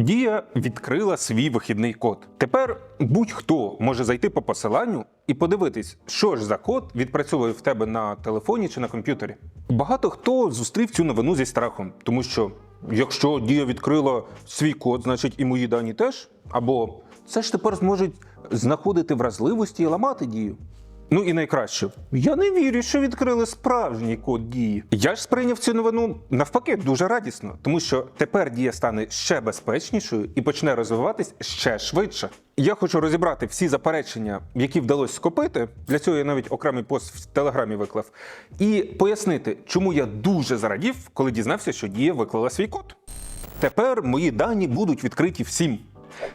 Дія відкрила свій вихідний код. Тепер будь-хто може зайти по посиланню і подивитись, що ж за код відпрацьовує в тебе на телефоні чи на комп'ютері. Багато хто зустрів цю новину зі страхом, тому що якщо дія відкрила свій код, значить і мої дані теж. Або це ж тепер зможуть знаходити вразливості і ламати дію. Ну і найкраще, я не вірю, що відкрили справжній код дії. Я ж сприйняв цю новину навпаки дуже радісно, тому що тепер дія стане ще безпечнішою і почне розвиватись ще швидше. Я хочу розібрати всі заперечення, які вдалося скопити. Для цього я навіть окремий пост в телеграмі виклав, і пояснити, чому я дуже зарадів, коли дізнався, що дія виклала свій код. Тепер мої дані будуть відкриті всім.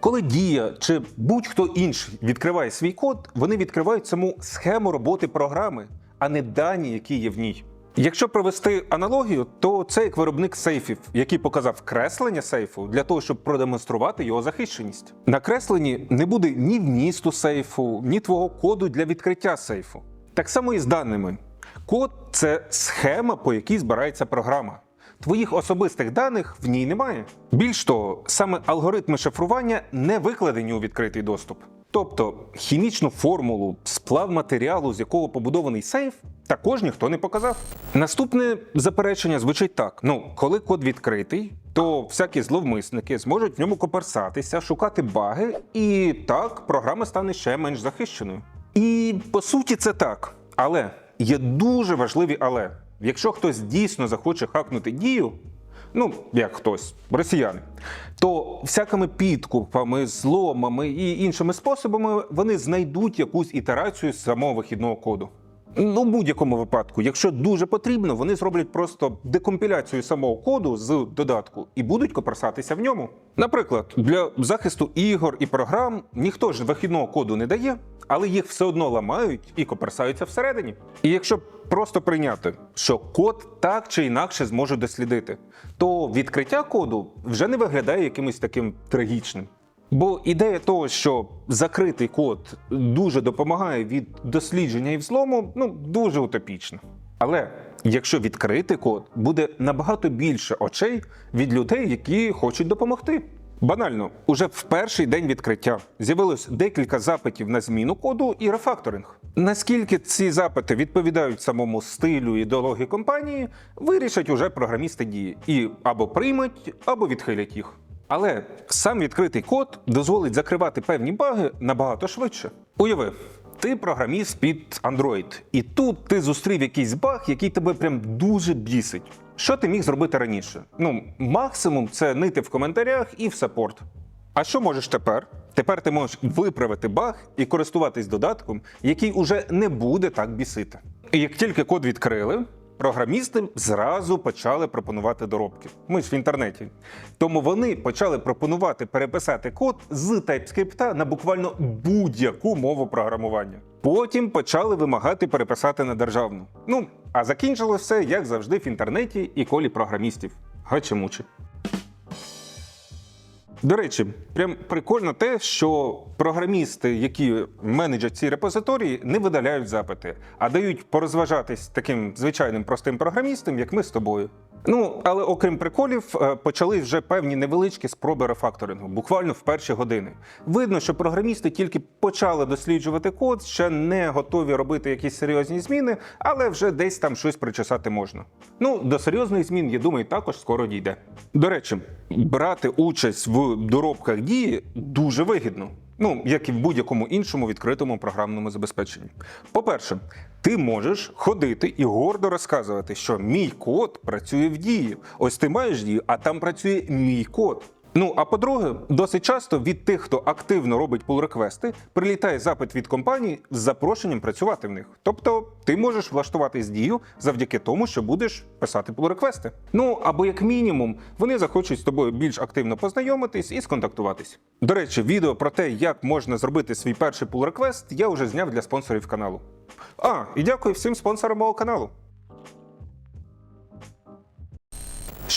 Коли дія чи будь-хто інший відкриває свій код, вони відкривають саму схему роботи програми, а не дані, які є в ній. Якщо провести аналогію, то це як виробник сейфів, який показав креслення сейфу для того, щоб продемонструвати його захищеність. На кресленні не буде ні вмісту сейфу, ні твого коду для відкриття сейфу. Так само і з даними. Код це схема, по якій збирається програма. Твоїх особистих даних в ній немає. Більш того, саме алгоритми шифрування не викладені у відкритий доступ. Тобто хімічну формулу, сплав матеріалу, з якого побудований сейф, також ніхто не показав. Наступне заперечення звучить так: ну, коли код відкритий, то всякі зловмисники зможуть в ньому коперсатися, шукати баги, і так програма стане ще менш захищеною. І по суті, це так. Але є дуже важливі але. Якщо хтось дійсно захоче хакнути дію, ну як хтось, росіяни, то всякими підкупами, зломами і іншими способами вони знайдуть якусь ітерацію з самого вихідного коду. Ну, в будь-якому випадку, якщо дуже потрібно, вони зроблять просто декомпіляцію самого коду з додатку і будуть коперсатися в ньому. Наприклад, для захисту ігор і програм ніхто ж вихідного коду не дає, але їх все одно ламають і коперсаються всередині. І якщо просто прийняти, що код так чи інакше зможуть дослідити, то відкриття коду вже не виглядає якимось таким трагічним. Бо ідея того, що закритий код дуже допомагає від дослідження і взлому, ну дуже утопічна. Але якщо відкритий код, буде набагато більше очей від людей, які хочуть допомогти. Банально, уже в перший день відкриття з'явилось декілька запитів на зміну коду і рефакторинг. Наскільки ці запити відповідають самому стилю ідеології компанії, вирішать уже програмісти дії і або приймуть, або відхилять їх. Але сам відкритий код дозволить закривати певні баги набагато швидше. Уяви, ти програміст під Android, і тут ти зустрів якийсь баг, який тебе прям дуже бісить. Що ти міг зробити раніше? Ну, максимум це нити в коментарях і в саппорт. А що можеш тепер? Тепер ти можеш виправити баг і користуватись додатком, який уже не буде так бісити. І як тільки код відкрили, програмісти зразу почали пропонувати доробки. Ми ж в інтернеті. Тому вони почали пропонувати переписати код з TypeScript на буквально будь-яку мову програмування. Потім почали вимагати переписати на державну. Ну, а закінчилось все, як завжди, в інтернеті і колі програмістів. Гачемучі. До речі, прям прикольно те, що програмісти, які менеджать ці репозиторії, не видаляють запити, а дають порозважатись таким звичайним простим програмістам, як ми з тобою. Ну, але окрім приколів, е, почали вже певні невеличкі спроби рефакторингу, буквально в перші години. Видно, що програмісти тільки почали досліджувати код, ще не готові робити якісь серйозні зміни, але вже десь там щось причесати можна. Ну, до серйозних змін, я думаю, також скоро дійде. До речі, брати участь в доробках дії дуже вигідно. Ну, як і в будь-якому іншому відкритому програмному забезпеченні. По-перше, ти можеш ходити і гордо розказувати, що мій код працює в дії. Ось ти маєш дію, а там працює мій код. Ну а по-друге, досить часто від тих, хто активно робить пул-реквести, прилітає запит від компанії з запрошенням працювати в них. Тобто ти можеш влаштуватись дію завдяки тому, що будеш писати пул-реквести. Ну або як мінімум, вони захочуть з тобою більш активно познайомитись і сконтактуватись. До речі, відео про те, як можна зробити свій перший пул-реквест, я вже зняв для спонсорів каналу. А, і дякую всім спонсорам мого каналу.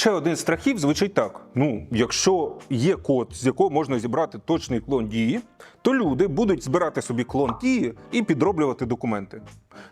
Ще один з страхів звучить так: ну, якщо є код, з якого можна зібрати точний клон дії, то люди будуть збирати собі клон дії і підроблювати документи.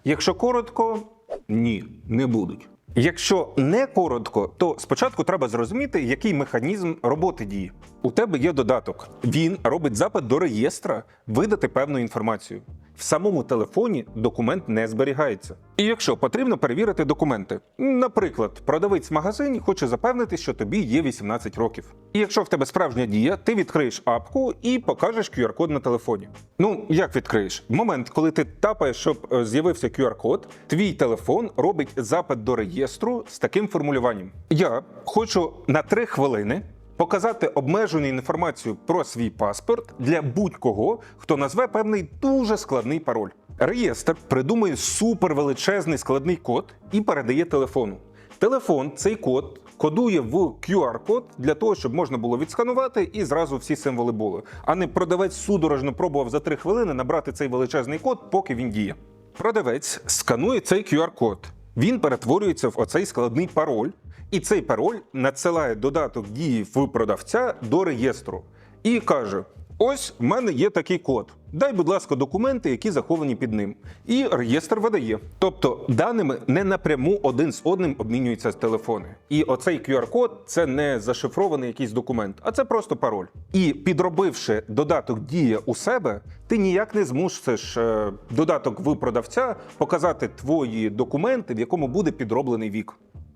Якщо коротко, ні, не будуть. Якщо не коротко, то спочатку треба зрозуміти, який механізм роботи дії. У тебе є додаток. Він робить запит до реєстра, видати певну інформацію. В самому телефоні документ не зберігається. І якщо потрібно перевірити документи, наприклад, продавець в магазині хоче запевнити, що тобі є 18 років. І якщо в тебе справжня дія, ти відкриєш апку і покажеш QR-код на телефоні. Ну як відкриєш? В момент, коли ти тапаєш, щоб е, з'явився QR-код, твій телефон робить запит до реєстру з таким формулюванням: Я хочу на 3 хвилини показати обмежену інформацію про свій паспорт для будь-кого, хто назве певний дуже складний пароль. Реєстр придумує супервеличезний складний код і передає телефону. Телефон цей код кодує в QR-код для того, щоб можна було відсканувати і зразу всі символи були. А не продавець судорожно пробував за 3 хвилини набрати цей величезний код, поки він діє. Продавець сканує цей QR-код. Він перетворюється в оцей складний пароль, і цей пароль надсилає додаток дії в продавця до реєстру і каже: Ось в мене є такий код. Дай, будь ласка, документи, які заховані під ним. І реєстр видає. Тобто даними не напряму один з одним обмінюються з телефони. І оцей QR-код це не зашифрований якийсь документ, а це просто пароль. І підробивши додаток дія у себе, ти ніяк не змусиш е, додаток в продавця показати твої документи, в якому буде підроблений вік.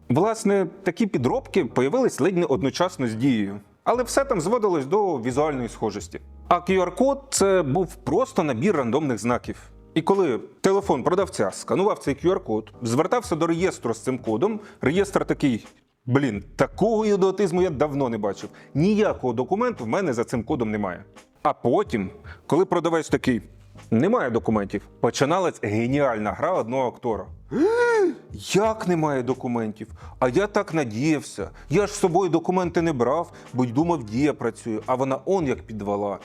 Власне, такі підробки появились ледь не одночасно з дією. Але все там зводилось до візуальної схожості. А QR-код це був просто набір рандомних знаків. І коли телефон продавця сканував цей QR-код, звертався до реєстру з цим кодом, реєстр такий. Блін, такого ідіотизму я давно не бачив. Ніякого документу в мене за цим кодом немає. А потім, коли продавець такий немає документів, починалась геніальна гра одного актора. Як немає документів? А я так надіявся. Я ж з собою документи не брав, бо й думав, дія працює, а вона он як підвала.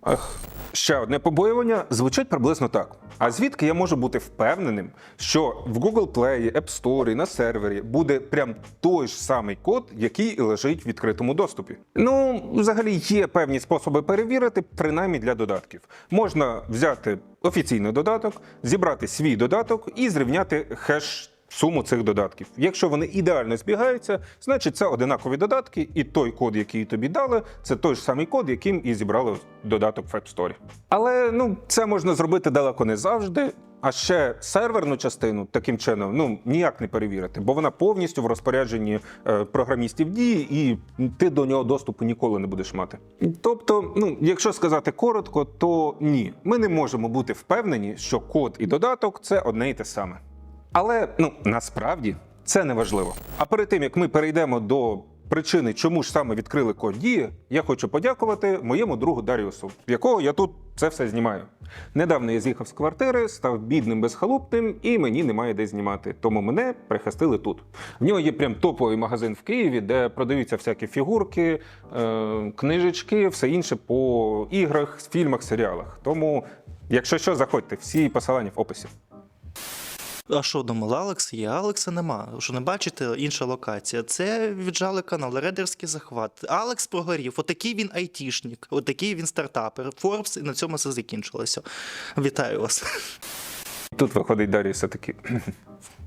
Ах. Ще одне побоювання звучить приблизно так. А звідки я можу бути впевненим, що в Google Play, App Store, на сервері буде прям той ж самий код, який і лежить в відкритому доступі? Ну, взагалі є певні способи перевірити, принаймні для додатків. Можна взяти офіційний додаток, зібрати свій додаток і зрівняти хеш. Суму цих додатків. Якщо вони ідеально збігаються, значить це одинакові додатки, і той код, який тобі дали, це той ж самий код, яким і зібрали додаток в App Store. Але ну це можна зробити далеко не завжди. А ще серверну частину таким чином ну ніяк не перевірити, бо вона повністю в розпорядженні е, програмістів дії, і ти до нього доступу ніколи не будеш мати. Тобто, ну якщо сказати коротко, то ні, ми не можемо бути впевнені, що код і додаток це одне і те саме. Але ну насправді це не важливо. А перед тим як ми перейдемо до причини, чому ж саме відкрили код дії, я хочу подякувати моєму другу Даріусу, якого я тут це все знімаю. Недавно я з'їхав з квартири, став бідним безхалупним, і мені немає де знімати. Тому мене прихистили тут. В нього є прям топовий магазин в Києві, де продаються всякі фігурки, е- книжечки, все інше по іграх, фільмах, серіалах. Тому, якщо що, заходьте, всі посилання в описі. А що думали, Алекс є? Алекса нема. Що не бачите, інша локація. Це віджали канал, рейдерський захват. Алекс прогорів. Отакий він айтішник, отакий він стартапер. Форбс, і на цьому все закінчилося. Вітаю вас. Тут виходить Дарій все таки.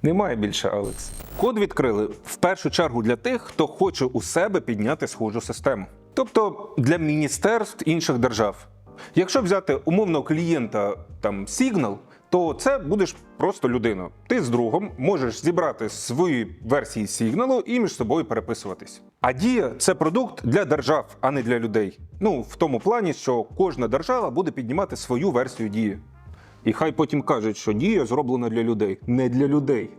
Немає більше Алекс. Код відкрили в першу чергу для тих, хто хоче у себе підняти схожу систему. Тобто для міністерств інших держав. Якщо взяти умовного клієнта там Signal, то це будеш просто людина. Ти з другом можеш зібрати свої версії сигналу і між собою переписуватись. А дія це продукт для держав, а не для людей. Ну в тому плані, що кожна держава буде піднімати свою версію дії. І хай потім кажуть, що дія зроблена для людей, не для людей.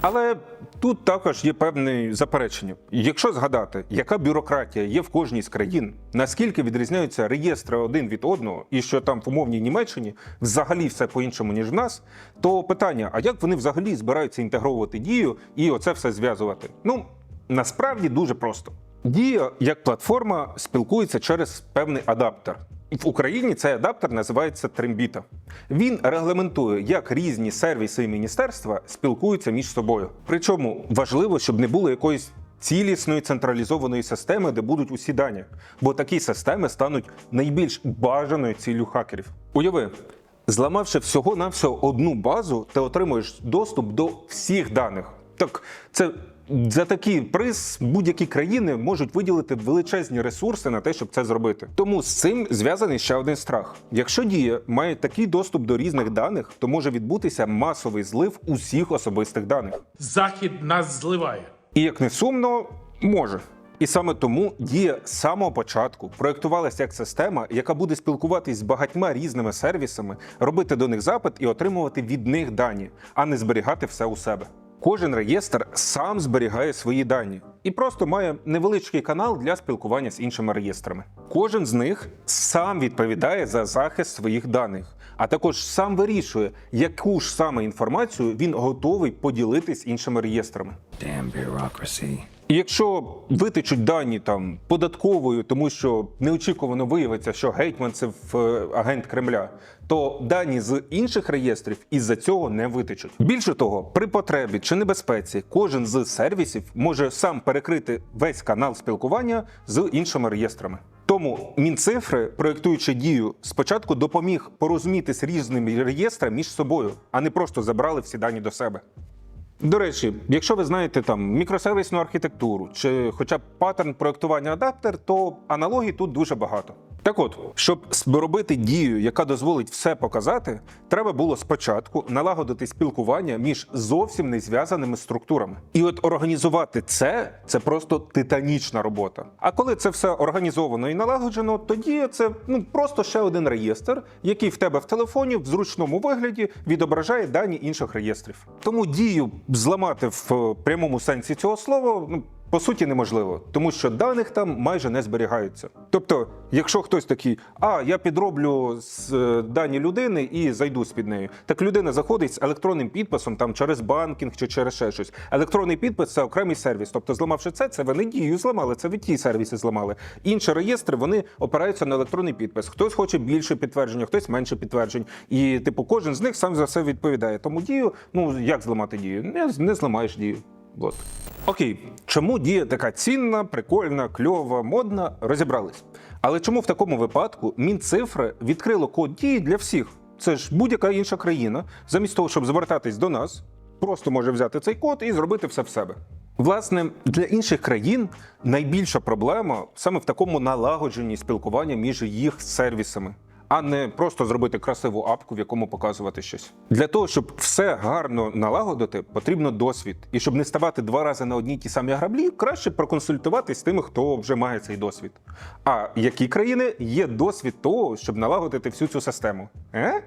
Але тут також є певне заперечення. Якщо згадати, яка бюрократія є в кожній з країн, наскільки відрізняються реєстри один від одного, і що там в умовній Німеччині взагалі все по-іншому, ніж в нас, то питання: а як вони взагалі збираються інтегровувати дію і оце все зв'язувати? Ну насправді дуже просто. Дія як платформа спілкується через певний адаптер. В Україні цей адаптер називається Трембіта. Він регламентує, як різні сервіси і міністерства спілкуються між собою. Причому важливо, щоб не було якоїсь цілісної централізованої системи, де будуть усі дані, бо такі системи стануть найбільш бажаною ціллю хакерів. Уяви, Зламавши всього-навсього одну базу, ти отримуєш доступ до всіх даних. Так, це за такий приз будь-які країни можуть виділити величезні ресурси на те, щоб це зробити. Тому з цим зв'язаний ще один страх. Якщо дія має такий доступ до різних даних, то може відбутися масовий злив усіх особистих даних. Захід нас зливає. І як не сумно, може. І саме тому дія з самого початку проєктувалася як система, яка буде спілкуватись з багатьма різними сервісами, робити до них запит і отримувати від них дані, а не зберігати все у себе. Кожен реєстр сам зберігає свої дані і просто має невеличкий канал для спілкування з іншими реєстрами. Кожен з них сам відповідає за захист своїх даних, а також сам вирішує, яку ж саме інформацію він готовий поділитись іншими реєстрами. Damn bureaucracy. І якщо витечуть дані там податковою, тому що неочікувано виявиться, що гетьман це в- е, агент Кремля, то дані з інших реєстрів із-за цього не витечуть. Більше того, при потребі чи небезпеці кожен з сервісів може сам перекрити весь канал спілкування з іншими реєстрами. Тому Мінцифри, проєктуючи дію, спочатку допоміг порозумітись різними реєстрами між собою, а не просто забрали всі дані до себе. До речі, якщо ви знаєте там мікросервісну архітектуру чи хоча б паттерн проектування адаптер, то аналогій тут дуже багато. Так от, щоб робити дію, яка дозволить все показати, треба було спочатку налагодити спілкування між зовсім не зв'язаними структурами. І от організувати це це просто титанічна робота. А коли це все організовано і налагоджено, тоді це ну просто ще один реєстр, який в тебе в телефоні в зручному вигляді відображає дані інших реєстрів. Тому дію зламати в е, прямому сенсі цього слова ну, по суті неможливо, тому що даних там майже не зберігаються. Тобто, якщо хтось такий, а я підроблю з е, дані людини і зайду з під нею, так людина заходить з електронним підписом там через банкінг чи через ще щось. Електронний підпис це окремий сервіс. Тобто, зламавши це, це ви не дію зламали, це ви ті сервіси зламали. Інші реєстри вони опираються на електронний підпис. Хтось хоче більше підтвердження, хтось менше підтверджень. І типу, кожен з них сам за все відповідає. Тому дію, ну як зламати дію? Не, не зламаєш дію. От. Окей, чому дія така цінна, прикольна, кльова, модна, розібрались. Але чому в такому випадку Мінцифри відкрило код дії для всіх? Це ж будь-яка інша країна, замість того, щоб звертатись до нас, просто може взяти цей код і зробити все в себе. Власне, для інших країн найбільша проблема саме в такому налагодженні спілкування між їх сервісами а не просто зробити красиву апку, в якому показувати щось. Для того, щоб все гарно налагодити, потрібно досвід. І щоб не ставати два рази на одній ті самі граблі, краще проконсультуватись з тими, хто вже має цей досвід. А які країни є досвід того, щоб налагодити всю цю систему? Е?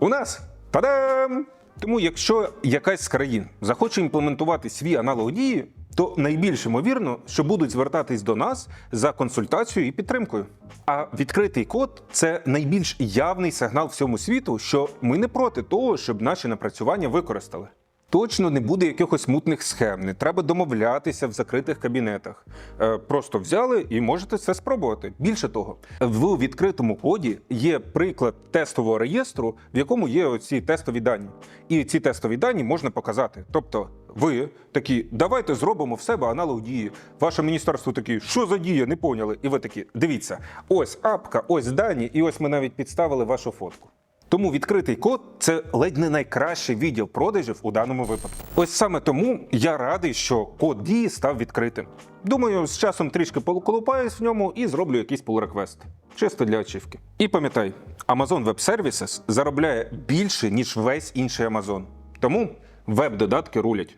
У нас! Та-дам! Тому, якщо якась з країн захоче імплементувати свій аналог дії, то найбільш ймовірно, що будуть звертатись до нас за консультацією і підтримкою. А відкритий код це найбільш явний сигнал всьому світу, що ми не проти того, щоб наші напрацювання використали. Точно не буде якихось мутних схем, не треба домовлятися в закритих кабінетах. Е, Просто взяли і можете це спробувати. Більше того, в відкритому коді є приклад тестового реєстру, в якому є оці тестові дані. І ці тестові дані можна показати. Тобто, ви такі, давайте зробимо в себе аналог дії. Ваше міністерство такі, що за дія, не поняли. І ви такі, дивіться, ось апка, ось дані, і ось ми навіть підставили вашу фотку. Тому відкритий код це ледь не найкращий відділ продажів у даному випадку. Ось саме тому я радий, що код дії став відкритим. Думаю, з часом трішки поколупаюсь в ньому і зроблю якийсь pull-request. Чисто для ачівки. І пам'ятай, Amazon Web Services заробляє більше, ніж весь інший Amazon. Тому веб-додатки рулять.